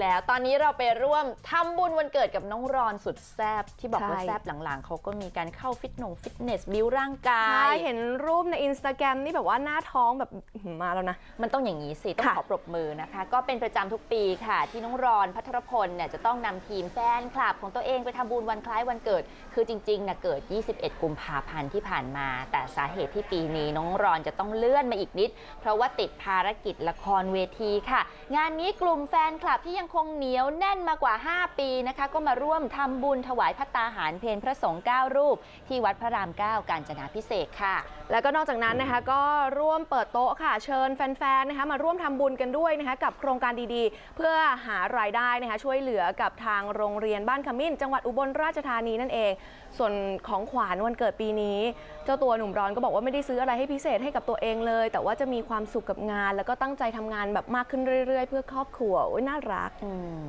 แล้วตอนนี้เราไปร่วมทำบุญวันเกิดกับน้องรอนสุดแซบที่บอกว่าใช่แซบหลังๆ เขาก็มีการเข้าฟิตหนงฟิตเนสบิวร่างกาใช่ยเห็นรูปในอินสตาแกรมนี่แบบว่าหน้าท้องแบบอื้อหือมาแล้วนะ มันต้องอย่างนี้สิ ต้องค่ะขอปรบมือนะคะ ก็เป็นประจำทุกปีค่ะ ที่น้องรอนพัทรพลเนี่ยจะต้องนำทีมแฟนคลับของตัวเองไปทำบุญวันคล้ายวันเกิด คือจริงๆนะเกิด 21 กุมภาพันธ์ที่ผ่านมา แต่สาเหตุที่ปีนี้น้องรอนจะต้องเลื่อนมาอีกนิด เพราะว่าติดภารกิจละครเวทีค่ะ งานนี้กลุ่มแฟนคลับที่ยังคงเหนียวแน่นมากว่า 5 ปีนะคะ ก็มาร่วมทำบุญถวายพัตตาหารเพนพระสงฆ์9รูป ที่วัดพระราม 9 กาญจนาพิเศษกค่ะ แล้วก็นอกจากนั้นนะคะก็ร่วมเปิดโต๊ะค่ะ เชิญแฟนๆนะคะมาร่วมทำบุญกันด้วยนะคะกับโครงการดีๆ เพื่อหารายได้นะคะช่วยเหลือกับทางโรงเรียนบ้านขมิ้น จังหวัดอุบลราชธานีนั่นเอง ส่วนของขวัญวันเกิดปีนี้ เจ้าตัวหนุ่มร้อนก็บอกว่าไม่ได้ซื้ออะไรให้พิเศษให้กับตัวเองเลย แต่ว่าจะมีความสุขกับงาน แล้วก็ตั้งใจทำงานแบบมากขึ้นเรื่อยๆ เพื่อครอบครัวโอ้ยน่ารักอืม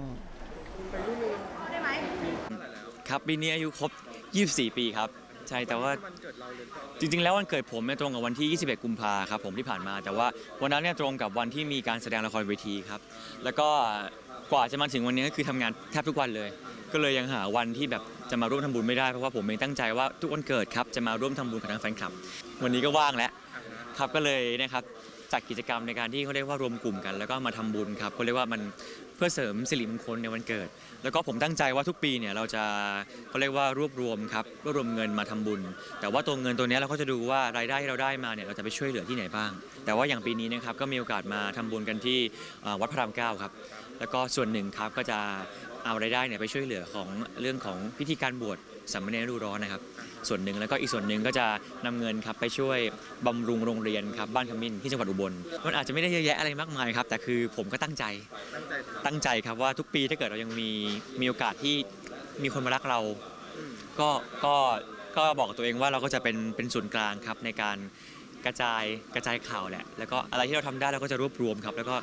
ครับปีนี้อายุครบ 24 ปีครับ ใช่แต่ว่าจริง ๆ แล้ววันเกิดผมเนี่ยตรงกับวันที่ 21 กุมภาครับผมที่ผ่านมา แต่ว่าวันนั้นเนี่ยตรงกับวันที่มีการแสดงละครเวทีครับ แล้วก็กว่าจะมาถึงวันนี้ก็คือทำงานแทบทุกวันเลย ก็เลยยังหาวันที่แบบจะมาร่วมทำบุญไม่ได้เพราะว่าผมเองตั้งใจว่าทุกวันเกิดครับจะมาร่วมทำบุญกับทางแฟนคลับ วันนี้ก็ว่างแล้วครับก็เลยนะครับจัดกิจกรรมในการที่เขาเรียกว่ารวมกลุ่มกัน แล้วก็มาทำบุญครับเขาเรียกว่ามัน พื่อเสริมสิริมงคลในวันเกิด แล้วก็ผมตั้งใจว่าทุกปีเนี่ยเราจะเขาเรียกว่ารวบรวมครับรวบรวมเงินมาทำบุญ แต่ว่าตัวเงินตัวเนี้ยเราก็จะดูว่ารายได้ที่เราได้มาเนี่ยเราจะไปช่วยเหลือที่ไหนบ้าง แต่ว่าอย่างปีนี้นะครับก็มีโอกาสมาทำบุญกันที่เอ่อวัดพระรามเก้าครับแล้วก็ส่วนหนึ่งครับก็จะเอารายได้เนี่ยไปช่วยเหลือของเรื่องของพิธีการบวช สามเณรฤดูร้อนนะครับ ส่วนหนึ่งแล้วก็อีกส่วนหนึ่งก็จะนำเงินครับไปช่วยบำรุงโรงเรียนครับบ้านขมิ้นที่จังหวัดอุบลมันอาจจะไม่ได้เยอะแยะอะไรมากมายครับแต่คือผมก็ตั้งใจตั้งใจครับว่าทุกปีถ้าเกิดเรายังมีมีโอกาสที่มีคนมารักเรา ก็ก็ก็บอกกับตัวเองว่าเราก็จะเป็นเป็นศูนย์กลางครับในการกระจายกระจายข่าวแหละแล้วก็อะไรที่เราทำได้เราก็จะรวบรวมครับ แล้วก็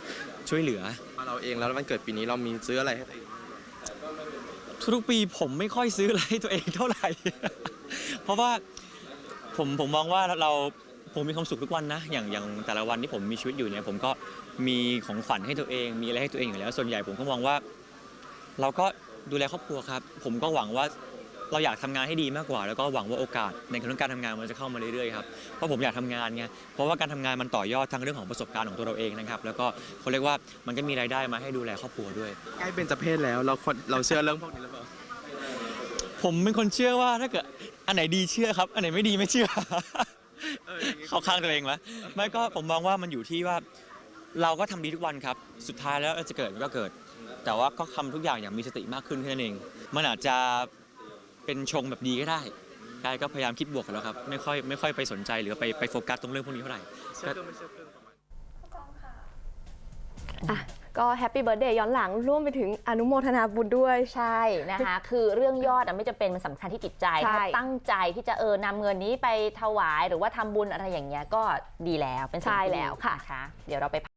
ช่วยเหลือ มาเราเองแล้ววันเกิดปีนี้เรามีซื้ออะไรให้ตัวเอง ทุกๆปีผมไม่ค่อยซื้ออะไรให้ตัวเองเท่าไหร่ เพราะว่าผมผมมองว่าเราผมมีความสุขทุกวันนะ อย่างอย่างแต่ละวันที่ผมมีชีวิตอยู่เนี่ยผมก็มีของขวัญให้ตัวเอง มีอะไรให้ตัวเองอยู่แล้ว ส่วนใหญ่ผมก็มองว่า เราก็ดูแลครอบครัวครับ ผมก็หวังว่า เราอยากทำงานให้ดีมากกว่า แล้วก็หวังว่าโอกาสในเรื่องการทำงานมันจะเข้ามาเรื่อยๆครับเพราะผมอยากทำงานไงเพราะว่าการทำงานมันต่อยอดทั้งเรื่องของประสบการณ์ของตัวเราเองนะครับ แล้วก็เขาเรียกว่ามันก็มีรายได้มาให้ดูแลครอบครัวด้วยใกล้เป็นจะเพศแล้วเราคนเราเชื่อเรื่องพวกนี้หรือเปล่าผมเป็นคนเชื่อว่าถ้าเกิดอันไหนดีเชื่อครับ อันไหนไม่ดีไม่เชื่อเอออย่างนี้เข้าข้างตัวเองไหมไม่ก็ผมมองว่ามันอยู่ที่ว่าเราก็ทำดีทุกวันครับ สุดท้ายแล้วจะเกิดมันก็เกิด แต่ว่าก็ทำทุกอย่างอย่างมีสติมากขึ้นแค่นั้นเอง มันอาจจะ เป็นชงแบบดีก็ได้กายก็พยายามคิดบวกกันแล้วครับ ไม่ค่อยไม่ค่อยไปสนใจหรือไปไปโฟกัสตรงเรื่องพวกนี้เท่าไหร่เชื่อเรื่องไม่เชื่อเรื่องประมาณอะก็แฮปปี้เบิร์ดเดย์ย้อนหลังร่วมไปถึงอนุโมทนาบุญด้วย ใช่นะคะ คือเรื่องยอดอะไม่จำเป็นมันสำคัญที่จิตใจใช่ ถ้าตั้งใจที่จะเออนำเงินนี้ไปถวายหรือว่าทำบุญอะไรอย่างเงี้ยก็ดีแล้วเป็นสิ่งใช่ที่ดีแล้วค่ะนะคะเดี๋ยวเราไป